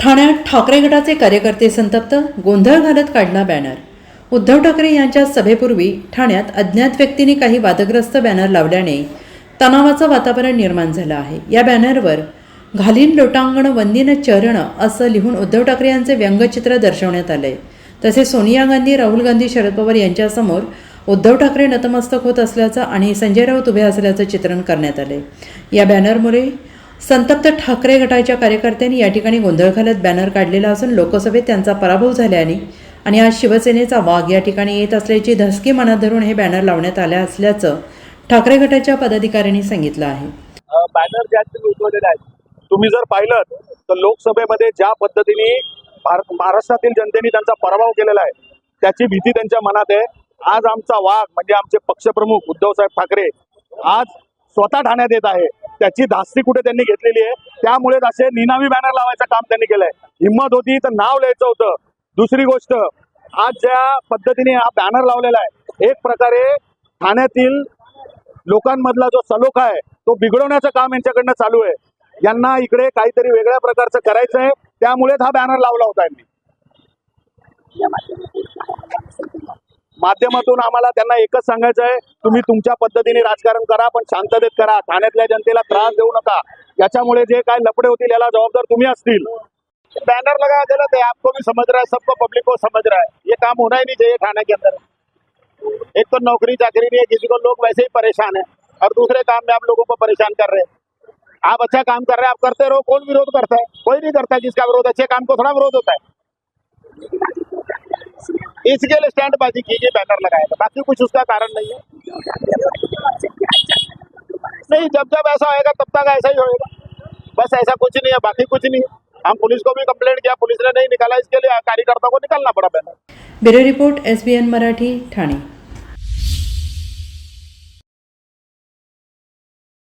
ठाण्यात ठाकरे गटाचे कार्यकर्ते संतप्त गोंधळ घालत काढला बॅनर. उद्धव ठाकरे यांच्या सभेपूर्वी ठाण्यात अज्ञात व्यक्तींनी काही वादग्रस्त बॅनर लावल्याने तणावाचं वातावरण निर्माण झालं आहे. या बॅनरवर घालीन लोटांगण वंदीन चरण असं लिहून उद्धव ठाकरे यांचे व्यंगचित्र दर्शवण्यात आलंय. तसे सोनिया गांधी राहुल गांधी शरद पवार यांच्यासमोर उद्धव ठाकरे नतमस्तक होत असल्याचं आणि संजय राऊत उभे असल्याचं चित्रण करण्यात आले या बॅनरमुळे संतप्त ठाकरे गटाच्या कार्यकर्त्यांनी या ठिकाणी गोंधळ घालत बॅनर काढलेला असून लोकसभेत त्यांचा पराभव झाल्याने आणि आज शिवसेनेचा वाघ या ठिकाणी येत असल्याची धसकी मनात धरून हे बॅनर लावण्यात आले असल्याचं ठाकरे गटाच्या पदाधिकाऱ्यांनी सांगितलं आहे. बॅनर ज्या तुम्ही उठवलेले आहेत. तुम्ही जर पाहिलं तर लोकसभेमध्ये ज्या पद्धतीने महाराष्ट्रातील जनतेने त्यांचा पराभव केलेला आहे त्याची भीती त्यांच्या मनात आहे. आज आमचा वाघ म्हणजे आमचे पक्षप्रमुख उद्धवसाहेब ठाकरे आज स्वतः ठाण्यात येत आहे. त्याची धास्ती कुठे त्यांनी घेतलेली आहे? त्यामुळेच असे निनावी बॅनर लावायचं काम त्यांनी केलंय. हिंमत होती तर नाव लिहायचं होतं. दुसरी गोष्ट आज ज्या पद्धतीने हा बॅनर लावलेला आहे एक प्रकारे ठाण्यातील लोकांमधला जो सलोखा आहे तो बिघडवण्याचं काम यांच्याकडनं चालू आहे. यांना इकडे काहीतरी वेगळ्या प्रकारचं करायचं आहे. त्यामुळेच हा बॅनर लावला होता यांनी. माध्यमातून आम्हाला त्यांना एकच सांगायचं आहे तुम्ही तुमच्या पद्धतीने राजकारण करा पण शांततेत करा. ठाण्यातल्या जनतेला त्रास देऊ नका. याच्यामुळे जे काय लपडे होतील याला जबाबदार तुम्ही असतील. बैनर लगा देना ते आपको भी समझ रहा है सबको पब्लिक को समझ रहा है. ये काम होना ही नहीं चाहिए थाने के अंदर. एक तो नौकरी चाकरी नहीं है किसी को लोग वैसे ही परेशान है और दूसरे काम में आप लोगों को परेशान कर रहे हैं. आप अच्छा काम कर रहे हैं आप करते रहो कौन विरोध करता है कोई नहीं करता जिसका विरोध अच्छे काम को थोड़ा विरोध होता है. इसके लिए स्टैंड बाजी कीजिए बैनर लगाएगा बाकी कुछ उसका कारण नहीं है। नहीं, जब जब ऐसा होएगा, तब तक ऐसा ही होएगा। बस ऐसा कुछ नहीं है, बाकी कुछ नहीं है। हम पुलिस को भी कंप्लेंट किया, पुलिस ने नहीं निकाला, इसके लिए कार्यकर्ता को निकालना पड़ा banner bureau report S B N Marathi, Thane.